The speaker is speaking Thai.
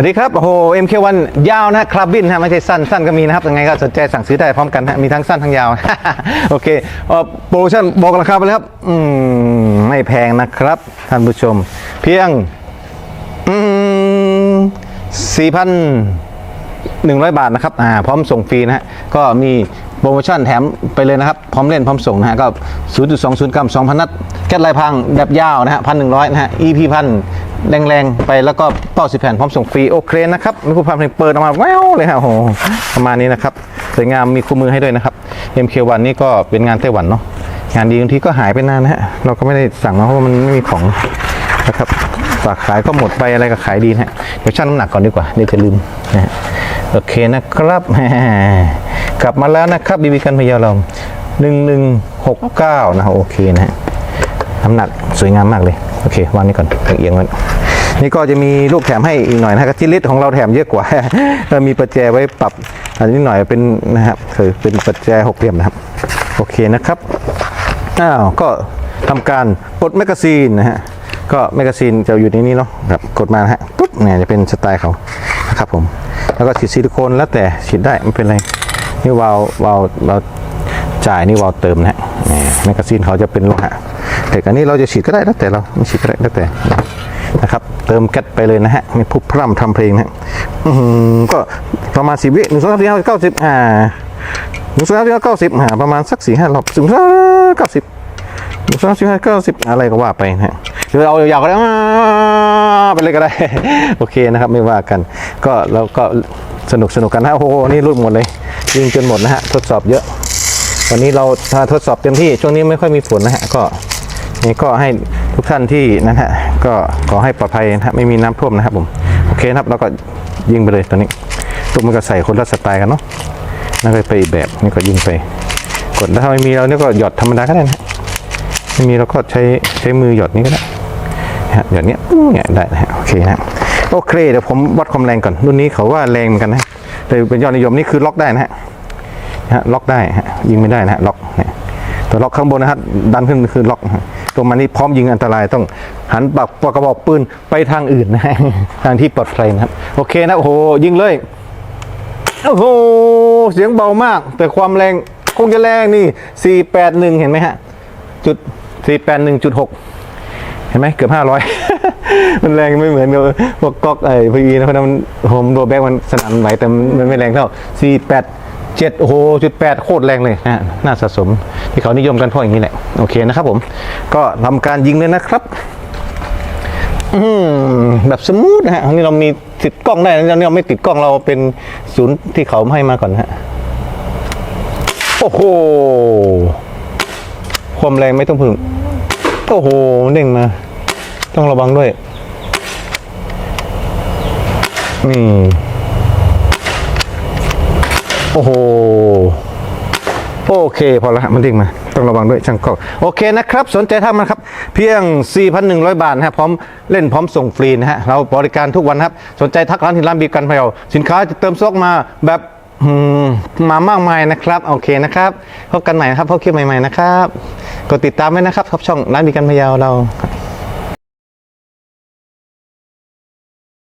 วัสดีครับโอ้โห MK1 ยาวนะคราบบินฮะไม่ใช่สั้นสั้นก็มีนะครับยังไงก็สนใจสั่งซื้อได้พร้อมกันฮะมีทั้งสั้นทั้งยาว โอเคโปรโมชั่นบอกราคาไปแล้วครับ อืม ไม่แพงนะครับ ท่านผู้ชม เพียง อืมสี่พัน100บาทนะครับ อ่า พร้อมส่งฟรีนะฮะ ก็มีโปรโมชั่นแถมไปเลยนะครับ พร้อมเล่นพร้อมส่งนะฮะ ก็ 0.20กรัม2,000 นัด แก๊สลายพังแบบยาวนะฮะ1,100นะฮะ EP พัน แรงๆไปแล้วก็เป้าสิบแผ่นพร้อมส่งฟรีโอเคนะครับมีผู้พันเพลงเปิดออกมาแววเลยฮะโอ้โหประมาณนี้นะครับสวยงามมีคู่มือให้ด้วยนะครับ MK1 นี่ก็เป็นงานไต้หวันเนาะงานดีบางทีก็หายไปนานนะฮะเราก็ไม่ได้สั่งมาเพราะมันไม่มีของนะครับฝากขายก็หมดไปอะไรก็ขายดีนะฮะเดี๋ยวชั่งน้ำหนักก่อนดีกว่าเดี๋ยวจะลืมนะฮะโอเคนะครับกลับมาแล้วนะครับบีบีกันพยาเราหนึ่งหนึ่งหกเก้านะโอเคนะฮะน้ำหนักสวยงามมากเลย อเควางนี้ก่อนเอียงไว้นี่ก็จะมีลูกแถมให้อีกหน่อยนะฮะกระจิลิตของเราแถมเยอะกว่าเรามีประแจไว้ปรับอันนี้หน่อยเป็นนะครับคือเป็นประแจหกเหลี่ยมนะครับ โอเคนะครับอ้าวก็ทำการปลดแมกกาซีนนะฮะก็แมกกาซีนจะอยู่ในนี้เนาะครับกดมาฮะปุ๊บเนี่ยจะเป็นสไตล์เขานะครับผมแล้วก็ฉีดซิลิโคนแล้วแต่ฉีดได้ไม่เป็นไรนี่วาลววาลวเราจ่ายนี่วาล์วเติมนะฮะแมกกาซีนเขาจะเป็นโลหะ แต่อันนี้เราจะฉีดก็ได้แล้วแต่เราไม่ฉีดก็ได้แล้วแต่นะครับ เติมแก๊สไปเลยนะฮะไม่พูดพร่ำทำเพลงนะฮะก็ประมาณสิบวิหนึ่งสองสามสี่ห้าเก้าสิบอ่าหนึ่งสองสามสี่ห้าเก้าสิบหาประมาณสักสี่ห้ารอบสิบห้าเก้าสิบหนึ่งสองสามสี่ห้าเก้าสิบอะไรก็ว่าไปนะฮะหรือเอายาวๆก็ได้ไปเลยก็ได้โอเคนะครับไม่ว่ากัน ก็เราก็สนุกสนุกกันนะโอ้โหนี่รุดหมดเลยยิงจนหมดนะฮะทดสอบเยอะ วันนี้เราทดสอบเต็มที่ช่วงนี้ไม่ค่อยมีฝนนะฮะก็ นี่ก็ให้ทุกท่านที่นะฮะก็ขอให้ปลอดภัยนะฮะไม่มีน้ำท่วมนะครับผมโอเคครับแล้วก็ยิงไปเลยตอนนี้ตุ้มมันก็ใส่คนละสไตล์กันเนาะนั่นก็ไปอีกแบบนี่ก็ยิงไป กดถ้าไม่มีเราเนี่ยก็หยอดธรรมดาก็ได้นะไม่มีเราก็ใช้ใช้มือหยอดนี้ก็ได้ฮะหยอดเนี้ยเนี่ยได้นะฮะโอเคนะโอเคเดี๋ยวผมวัดความแรงก่อนรุ่นนี้เขาว่าแรงเหมือนกันนะแต่เป็นยอดนิยมนี่คือล็อกได้นะฮะฮะล็อกได้ฮะยิงไม่ได้นะฮะล็อกเนี่ยตัวล็อกข้างบนนะฮะดันขึ้นคือล็อกนะ ตรงมานี่พร้อมยิงอันตรายต้องหันปากปากระบอกปืนไปทางอื่นนะฮะทางที่ปลอดภัยนะครับ โอเคนะโอ้โหยิงเลยโอ้โหเสียงเบามาก แต่ความแรงคงจะแรงนี่ 481 เห็นไหมฮะจุด 481.6 เห็นไหมเกือบ 500 มันแรงไม่เหมือนกับพวกก๊อกไอ้พีนะเพราะนั้นมันโฮมโดแบกมันสนั่นไหวแต่มันไม่แรงเท่า 487 โอ้โหจุด8โคตรแรงเลยนะฮะน่าสะสม ที่เขานิยมกันเพราะอย่างนี้แหละโอเคนะครับผมก็ทำการยิงเลยนะครับอืมแบบสมูทนะฮะอันนี้เรามีติดกล้องได้นะเราไม่ติดกล้องเราเป็นศูนย์ที่เขาให้มาก่อนฮะโอ้โหความแรงไม่ต้องพึ่งโอ้โหเด้งมา ต้องระวังด้วยนี่โอ้โห โอเคพอละมันดิ่งมา ต้องระวังด้วยช่างกล้องโอเคนะครับ สนใจท่ามันครับ เพียง 4,100 บาทนะฮะพร้อมเล่นพร้อมส่งฟรีนะฮะเราบริการทุกวันครับ สนใจทักร้านที่ร้านบีกันพะเยาสินค้าจะเติมซอกมาแบบมมามากมายนะครับ โอเคนะครับพบกันใหม่นะครับพบคลิปใหม่ๆนะครับ กดติดตามไว้นะครับครับช่องร้านบีกันพะเยาเรา